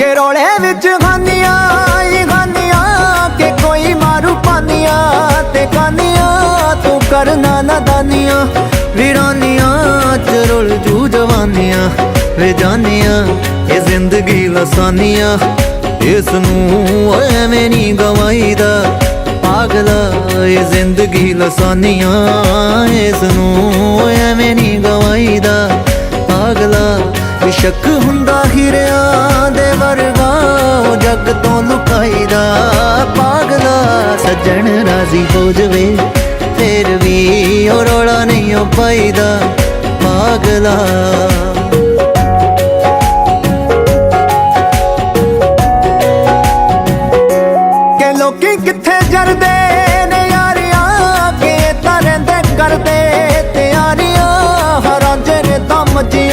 ਕਿ ਰੋਲੇ ਵਿੱਚ ਖਾਨੀਆਂ ਹੀ ਖਾਨੀਆਂ ਕਿ ਕੋਈ ਮਾਰੂ ਪਾਨੀਆਂ ਤੇ ਕਾਨੀਆਂ ਤੂੰ ਕਰਨਾ ਨਾਦਾਨੀਆਂ, ਵੀਰਾਨੀਆਂ ਚ ਰੁਲ ਜੂ ਜਵਾਨੀਆਂ, ਵੇ ਜਾਨੀਆਂ, ਇਹ ਜ਼ਿੰਦਗੀ ਲਸਾਨੀਆਂ ਇਸ ਨੂੰ ਐਵੇਂ ਨਹੀਂ ਗਵਾਈਦਾ, ਪਾਗਲਾ, ਇਹ ਜ਼ਿੰਦਗੀ ਲਸਾਨੀਆਂ ਇਸ ਨੂੰ ਐਵੇਂ ਨਹੀਂ ਗਵਾਈਦਾ, ਪਾਗਲਾ ਵੀ ਸ਼ੱਕ ਹੁੰਦਾ ਹੀਰਿਆਂ ਸੱਜਣ ਰਾਜ਼ੀ ਹੋ ਜਵੇ, ਫੇਰ ਵੀ ਉਹ ਰੋਲਾ ਨਹੀਂ ਉਹ ਪਾਈਦਾ, ਪਾਗਲਾ। ਕਿ ਲੋਕੀ ਕਿੱਥੇ ਜਰਦੇ ਨੇ ਯਾਰੀਆਂ ਕਿ ਤਾਂ ਰਹਿੰਦੇ ਕਰਦੇ ਤਿਆਰੀਆਂ ਹਰਾਂਜੇ ਨੇ ਦਮ ਜੀ।